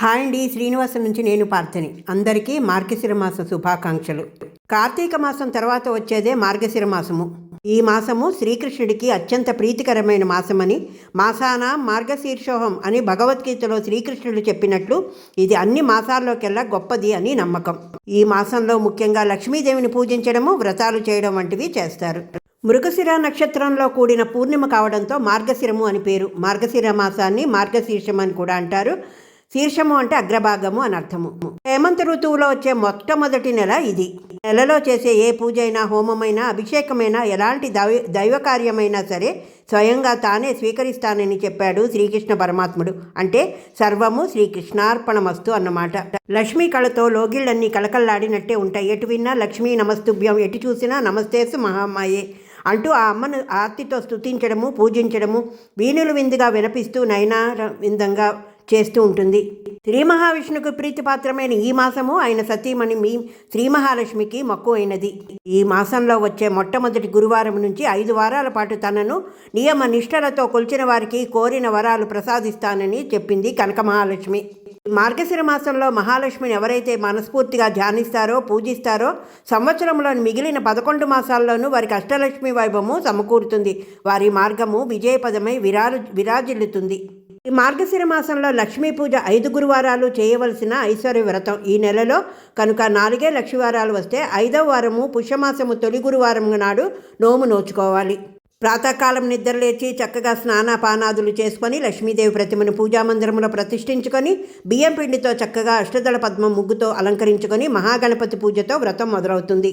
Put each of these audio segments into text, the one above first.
Hi అండి శ్రీనివాసం నుంచి నేను పార్థని. అందరికీ మార్గశిర మాస శుభాకాంక్షలు. కార్తీక మాసం తర్వాత వచ్చేదే మార్గశిర మాసము. ఈ మాసము శ్రీకృష్ణుడికి అత్యంత ప్రీతికరమైన మాసమని మాసాన మార్గశీర్షోహం అని భగవద్గీతలో శ్రీకృష్ణుడు చెప్పినట్లు ఇది అన్ని మాసాల్లోకెల్లా గొప్పది అని నమ్మకం. ఈ మాసంలో ముఖ్యంగా లక్ష్మీదేవిని పూజించడము వ్రతాలు చేయడం వంటివి చేస్తారు. మృగశిర నక్షత్రంలో కూడిన పూర్ణిమ కావడంతో మార్గశిరము అని పేరు. మార్గశిర మాసాన్ని మార్గశీర్షం అని కూడా అంటారు. శీర్షము అంటే అగ్రభాగము అని అర్థము. హేమంత ఋతువులో వచ్చే మొట్టమొదటి నెల ఇది. నెలలో చేసే ఏ పూజ అయినా హోమమైనా అభిషేకమైనా ఎలాంటి దైవ దైవ కార్యమైనా సరే స్వయంగా తానే స్వీకరిస్తానని చెప్పాడు శ్రీకృష్ణ పరమాత్ముడు. అంటే సర్వము శ్రీకృష్ణార్పణమస్తు అన్నమాట. లక్ష్మీ కళతో లోగిళ్ళన్నీ కలకల్లాడినట్టే ఉంటాయి. ఎటు విన్నా లక్ష్మీ నమస్తుభ్యం ఎటు చూసినా నమస్తేసు మహామాయే అంటూ ఆ అమ్మను ఆర్తితో స్తుతించడము పూజించడము వీణులు విందుగా వినపిస్తూ నయనార విందంగా చేస్తూ ఉంటుంది. శ్రీ మహావిష్ణుకు ప్రీతిపాత్రమైన ఈ మాసము ఆయన సతీమణి మీ శ్రీ మహాలక్ష్మికి మక్కువైనది. ఈ మాసంలో వచ్చే మొట్టమొదటి గురువారం నుంచి ఐదు వారాల పాటు తనను నియమ నిష్ఠలతో కొలిచిన వారికి కోరిన వరాలు ప్రసాదిస్తానని చెప్పింది కనక మహాలక్ష్మి మార్గశిర మాసంలో మహాలక్ష్మిని ఎవరైతే మనస్ఫూర్తిగా ధ్యానిస్తారో పూజిస్తారో సంవత్సరంలోని మిగిలిన పదకొండు మాసాల్లోనూ వారికి అష్టలక్ష్మి వైభవము సమకూరుతుంది. వారి మార్గము విజయపదమై విరాలు విరాజిల్లుతుంది. ఈ మార్గశిర మాసంలో లక్ష్మీ పూజ ఐదు గురువారాలు చేయవలసిన ఐశ్వర్య వ్రతం ఈ నెలలో. కనుక నాలుగే లక్ష్మీవారాలు వస్తే ఐదవ వారము పుష్యమాసము తొలి గురువారం నాడు నోము నోచుకోవాలి. ప్రాతకాలం నిద్రలేచి చక్కగా స్నానపానాదులు చేసుకొని లక్ష్మీదేవి ప్రతిమను పూజామందిరంలో ప్రతిష్ఠించుకొని బియ్యం పిండితో చక్కగా అష్టదళ పద్మం ముగ్గుతో అలంకరించుకొని మహాగణపతి పూజతో వ్రతం మొదలవుతుంది.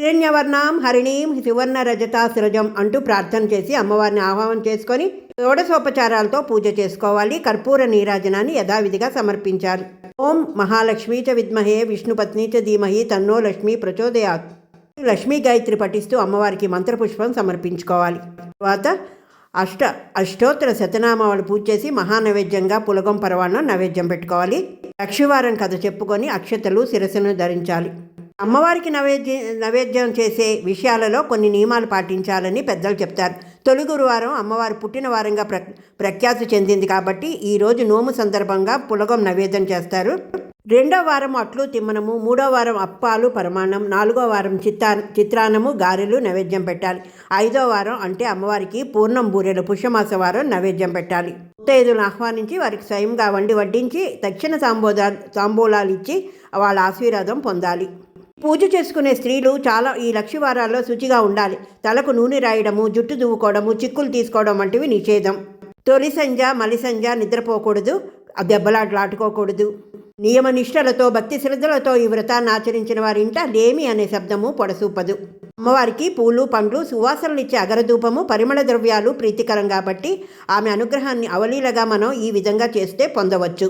హిరణ్యవర్ణం హరిణీం సువర్ణ రజతా శిరజం అంటూ ప్రార్థన చేసి అమ్మవారిని ఆహ్వానం చేసుకొని షోడశోపచారాలతో పూజ చేసుకోవాలి. కర్పూర నీరాజనాన్ని యథావిధిగా సమర్పించాలి. ఓం మహాలక్ష్మీ చ విద్మహే విష్ణుపత్ని చ ధీమహి తన్నో లక్ష్మి ప్రచోదయాత్. లక్ష్మీ గాయత్రి పఠిస్తూ అమ్మవారికి మంత్రపుష్పం సమర్పించుకోవాలి. తర్వాత అష్ట అష్టోత్తర శతనామాలు పూజ చేసి మహానైవేద్యంగా పులగం పరవాణం నైవేద్యం పెట్టుకోవాలి. లక్ష్మీవారం కథ చెప్పుకొని అక్షతలు శిరస్సును ధరించాలి. అమ్మవారికి నైవేద్యం నైవేద్యం చేసే విషయాలలో కొన్ని నియమాలు పాటించాలని పెద్దలు చెప్తారు. తొలి గురువారం అమ్మవారు పుట్టిన వారంగా ప్ర ప్రఖ్యాతి చెందింది కాబట్టి ఈరోజు నోము సందర్భంగా పులగం నైవేద్యం చేస్తారు. రెండో వారం అట్లు తిమ్మనము మూడో వారం అప్పాలు పరమాణం నాలుగో వారం చిత్తా చిత్రాన్నము గారెలు నైవేద్యం పెట్టాలి. ఐదో వారం అంటే అమ్మవారికి పూర్ణం బూరెలు పుష్యమాస వారం నైవేద్యం పెట్టాలి. ముత్తైదులను ఆహ్వానించి వారికి స్వయంగా వండి వడ్డించి తక్షణ సాంబోదా సాంబోలాలు ఇచ్చి వాళ్ళ ఆశీర్వాదం పొందాలి. పూజ చేసుకునే స్త్రీలు చాలా ఈ లక్షవారాల్లో శుచిగా ఉండాలి. తలకు నూనె రాయడము జుట్టు దువ్వుకోవడము చిక్కులు తీసుకోవడం వంటివి నిషేధం. తొలి సంజ మలిసంజ నిద్రపోకూడదు ఆ దెబ్బలాటలు ఆడుకోకూడదు నియమ నిష్ఠలతో భక్తి శ్రద్ధలతో ఈ వ్రతాన్ని ఆచరించిన వారింట లేమి అనే శబ్దము పొడసూపదు. అమ్మవారికి పూలు పండ్లు సువాసనలు ఇచ్చే అగరధూపము పరిమళ ద్రవ్యాలు ప్రీతికరం కాబట్టి ఆమె అనుగ్రహాన్ని అవలీలగా మనం ఈ విధంగా చేస్తే పొందవచ్చు.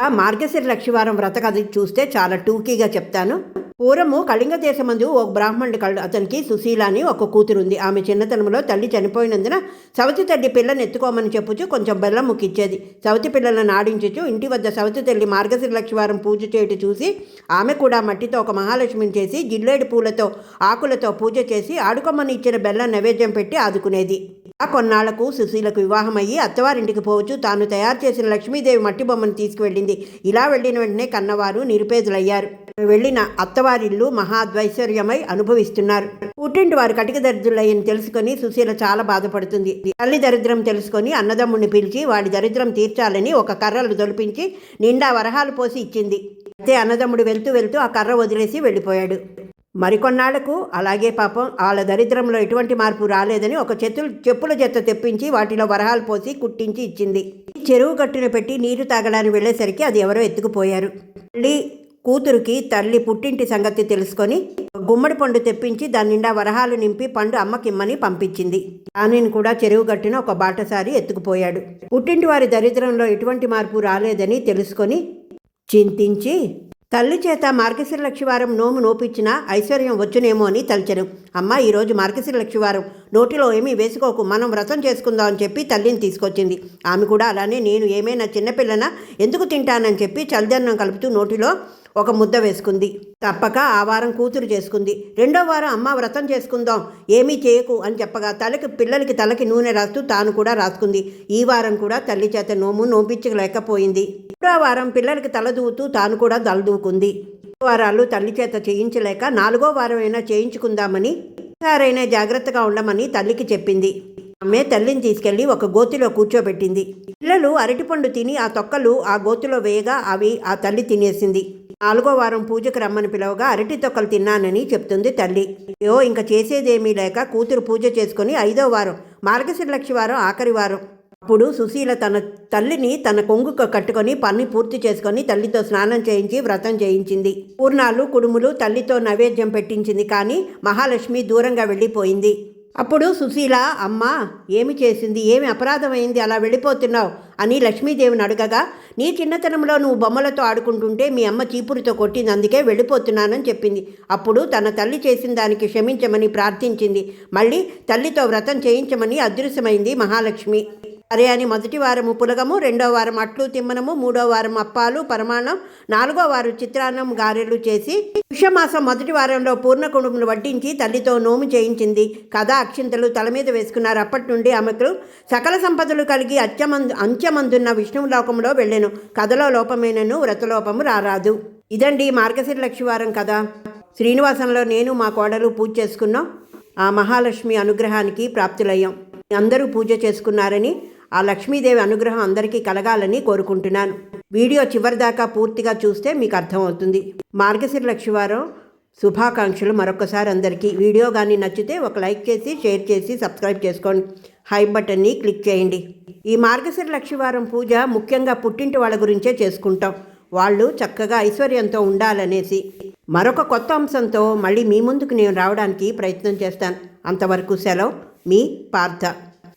ఆ మార్గశిర లక్షివారం వ్రత కథ చూస్తే చాలా టూకీగా చెప్తాను. పూర్వము కళింగ దేశమందు ఒక బ్రాహ్మణుడి కళ్ళు అతనికి సుశీల అని ఒక కూతురుంది. ఆమె చిన్నతనంలో తల్లి చనిపోయినందున సవతి తల్లి పిల్లని ఎత్తుకోమని చెప్పుచు కొంచెం బెల్లం ముక్కిచ్చేది. సవతి పిల్లలను ఆడించుచు ఇంటి వద్ద సవతి తల్లి మార్గశిర లక్షవారం పూజ చేయటం చూసి ఆమె కూడా మట్టితో ఒక మహాలక్ష్మిని చేసి జిల్లేడు పూలతో ఆకులతో పూజ చేసి ఆడుకోమని ఇచ్చిన బెల్లం నైవేద్యం పెట్టి ఆదుకునేది. ఆ కొన్నాళ్ళకు సుశీలకు వివాహం అయ్యి అత్తవారింటికి పోవచ్చు. తాను తయారు చేసిన లక్ష్మీదేవి మట్టి బొమ్మను తీసుకువెళ్ళింది. ఇలా వెళ్ళిన వెంటనే కన్నవారు నిరుపేదలయ్యారు. వెళ్ళిన అత్తవారిల్లు మహాద్వైశ్వర్యమై అనుభవిస్తున్నారు. పుట్టింటి వారు కటిక దరిద్రులయ్యని తెలుసుకొని సుశీల చాలా బాధపడుతుంది. తల్లి దరిద్రం తెలుసుకొని అన్నదమ్ముడిని పిలిచి వాడి దరిద్రం తీర్చాలని ఒక కర్రలు దొలిపించి నిండా వరహాలు పోసి ఇచ్చింది. అయితే అన్నదమ్ముడు వెళ్తూ వెళ్తూ ఆ కర్ర వదిలేసి వెళ్ళిపోయాడు. మరికొన్నాళ్ళకు అలాగే పాపం వాళ్ళ దరిద్రంలో ఎటువంటి మార్పు రాలేదని ఒక చెతులు చెప్పుల జత తెప్పించి వాటిలో వరహాలు పోసి కుట్టించి ఇచ్చింది. చెరువు గట్టును పెట్టి నీరు తాగడానికి వెళ్ళేసరికి అది ఎవరో ఎత్తుకుపోయారు. మళ్ళీ కూతురుకి తల్లి పుట్టింటి సంగతి తెలుసుకొని గుమ్మడి పండు తెప్పించి దాని నిండా వరహాలు నింపి పండు అమ్మకిమ్మని పంపించింది. దానిని కూడా చెరువు గట్టిన ఒక బాటసారి ఎత్తుకుపోయాడు. పుట్టింటి వారి దరిద్రంలో ఎటువంటి మార్పు రాలేదని తెలుసుకొని చింతించి తల్లి చేత మార్గశిర లక్షవారం నోము నోపించిన ఐశ్వర్యం వచ్చునేమో అని తలిచను. అమ్మ ఈరోజు మార్గశిర లక్షవారం నోటిలో ఏమీ వేసుకోకు మనం వ్రతం చేసుకుందాం అని చెప్పి తల్లిని తీసుకొచ్చింది. ఆమె కూడా అలానే నేను ఏమైనా చిన్నపిల్లన ఎందుకు తింటానని చెప్పి చల్దన్నం కలుపుతూ నోటిలో ఒక ముద్ద వేసుకుంది. తప్పక ఆ వారం కూతురు చేసుకుంది. రెండో వారం అమ్మ వ్రతం చేసుకుందాం. ఏమీ చేయకు అని చెప్పగా తలకి పిల్లలకి తలకి నూనె రాస్తూ తాను కూడా రాసుకుంది. ఈ వారం కూడా తల్లి చేత నోము నోపించలేకపోయింది. మూడో వారం పిల్లలకి తల దూవుతూ తాను కూడా దలదూకుంది వారాలు తల్లి చేత చేయించలేక నాలుగో వారం అయినా చేయించుకుందామని సారైనా జాగ్రత్తగా ఉండమని తల్లికి చెప్పింది. ఆమె తల్లిని తీసుకెళ్ళి ఒక గోతిలో కూర్చోబెట్టింది. పిల్లలు అరటిపండు తిని ఆ తొక్కలు ఆ గోతిలో వేయగా అవి ఆ తల్లి తినేసింది. నాలుగో వారం పూజకు రమ్మని పిలవగా అరటి తొక్కలు తిన్నానని చెప్తుంది తల్లి. అయ్యో ఇంకా చేసేదేమీ లేక కూతురు పూజ చేసుకుని ఐదో వారం మార్గశిరలక్షి వారం ఆఖరి వారం. అప్పుడు సుశీల తన తల్లిని తన కొంగుకు కట్టుకొని పని పూర్తి చేసుకొని తల్లితో స్నానం చేయించి వ్రతం చేయించింది. పూర్ణాలు కుడుములు తల్లితో నైవేద్యం పెట్టించింది కానీ మహాలక్ష్మి దూరంగా వెళ్ళిపోయింది. అప్పుడు సుశీల అమ్మ ఏమి చేసింది? ఏమి అపరాధమైంది? అలా వెళ్ళిపోతున్నావు అని లక్ష్మీదేవిని అడగగా నీ చిన్నతనంలో నువ్వు బొమ్మలతో ఆడుకుంటుంటే మీ అమ్మ చీపురుతో కొట్టింది అందుకే వెళ్ళిపోతున్నానని చెప్పింది. అప్పుడు తన తల్లి చేసిన దానికి క్షమించమని ప్రార్థించింది. మళ్ళీ తల్లితో వ్రతం చేయించమని అదృశ్యమైంది మహాలక్ష్మి. సరే అని మొదటి వారము పులగము రెండో వారం అట్లు తిమ్మనము మూడో వారం అప్పాలు పరమాణం నాలుగో వారం చిత్రాన్నం గారెలు చేసి పుష్యమాసం మొదటి వారంలో పూర్ణ కుటుంబను వడ్డించి తల్లితో నోము చేయించింది. కథ అక్షింతలు తల మీద వేసుకున్నారు. అప్పటి నుండి ఆమెకు సకల సంపదలు కలిగి అత్యమందు అంత్యమందున్న విష్ణువు లోకంలో వెళ్ళాను. కథలో లోపమేనను వ్రతలోపము రారాదు. ఇదండి మార్గశిర లక్ష్మివారం కథ. శ్రీనివాసంలో నేను మా కోడలు పూజ చేసుకున్నాం. ఆ మహాలక్ష్మి అనుగ్రహానికి ప్రాప్తులయ్యాం. అందరూ పూజ చేసుకున్నారని ఆ లక్ష్మీదేవి అనుగ్రహం అందరికీ కలగాలని కోరుకుంటున్నాను. వీడియో చివరిదాకా పూర్తిగా చూస్తే మీకు అర్థమవుతుంది. మార్గశిర లక్ష్మివారం శుభాకాంక్షలు మరొకసారి అందరికీ. వీడియో కానీ నచ్చితే ఒక లైక్ చేసి షేర్ చేసి సబ్స్క్రైబ్ చేసుకోండి. హై బటన్ని క్లిక్ చేయండి. ఈ మార్గశిర లక్ష్మీవారం పూజ ముఖ్యంగా పుట్టింటి వాళ్ళ గురించే చేసుకుంటాం. వాళ్ళు చక్కగా ఐశ్వర్యంతో ఉండాలనేసి. మరొక కొత్త అంశంతో మళ్ళీ మీ ముందుకు నేను రావడానికి ప్రయత్నం చేస్తాను. అంతవరకు సెలవు. మీ పార్థ.